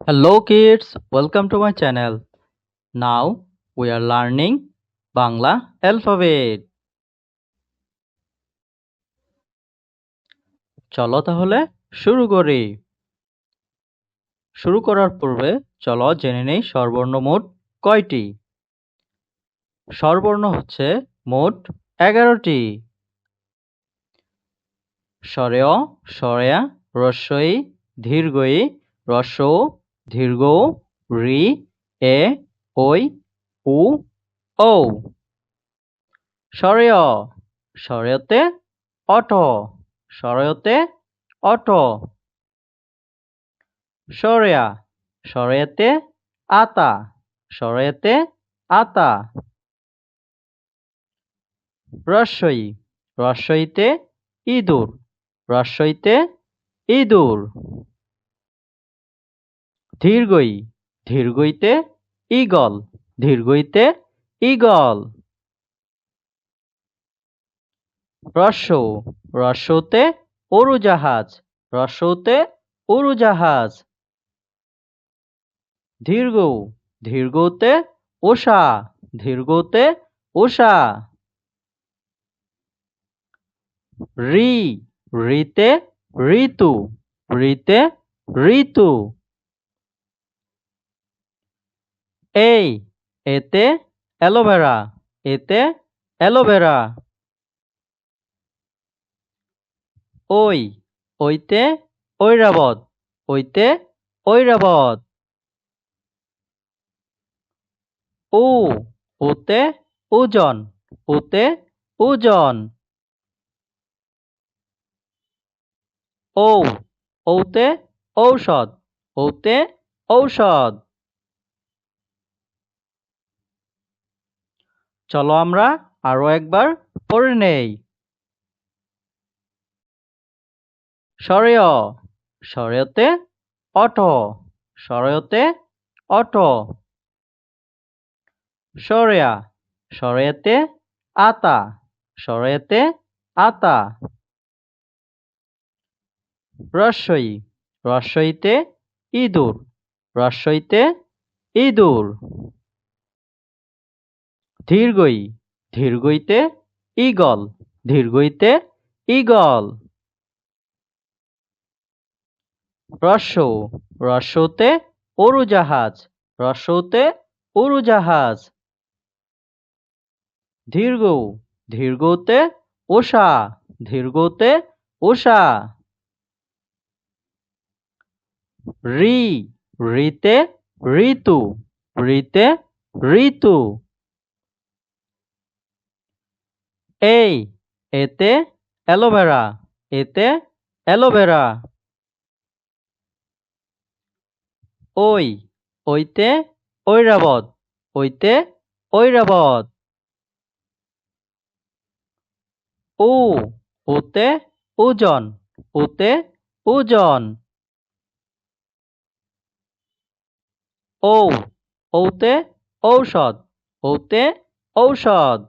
Hello kids, welcome to my channel. Now we are learning Bangla alphabet. চলো তাহলে শুরু করি শুরু করার পূর্বে চলো জেনে নেই স্বরবর্ণ মোট কয়টি স্বরবর্ণ হচ্ছে মোট এগারোটি স্বরেয় স্বরেয়া রস্বই দীর্ঘই রস্য দীর্ঘ রি, এ ওই উ ও স্বরেয় স্বরেয়তে অট। স্বরেয়তে অট। সরেয়া সরেয়াতে আতা সরেয়াতে আতা রস্বই রস্বইতে ইঁদুর রস্বইতে ইঁদুর দীর্ঘই দীর্ঘইতে ঈগল দীর্ঘইতে ঈগল। রস্য রস্যতে উড়োজাহাজ রস্যতে উড়োজাহাজ দীর্ঘ দীর্ঘতে ওষা দীর্ঘতে ওষা। রি, রিতে ঋতু রিতে ঋতু। এই, এতে অ্যালোভেরা এতে অ্যালোভেরা। ওই, ওইতে ঐরাবত ওইতে ঐরাবত। উ, ওতে ওজন ওতে ওজন। ঔ ঔতে ঔষধ ঔতে ঔষধ। চলো আমরা আরও একবার পড়ে নেই। সরেয়, সরেয়তে অট সরেয়তে অট। সরেয়া, সরেয়াতে আতা সরেয়াতে আতা। রস্বই রস্বইতে ইঁদুর রস্বইতে ইঁদুর। দীর্ঘই দীর্ঘইতে ঈগল দীর্ঘইতে ঈগল। রস্য রস্যতে উড়োজাহাজ রস্যতে উড়োজাহাজ দীর্ঘ দীর্ঘতে ওষা দীর্ঘতে ওষা। রি, রিতে ঋতু রিতে ঋতু। এই, এতে অ্যালোভেরা এতে অ্যালোভেরা। ওই, ওইতে ঐরাবত ওইতে ঐরাবত। উ, ওতে ওজন ওতে ওজন ঔ, ঔতে ঔষধ, ওতে ঔষধ।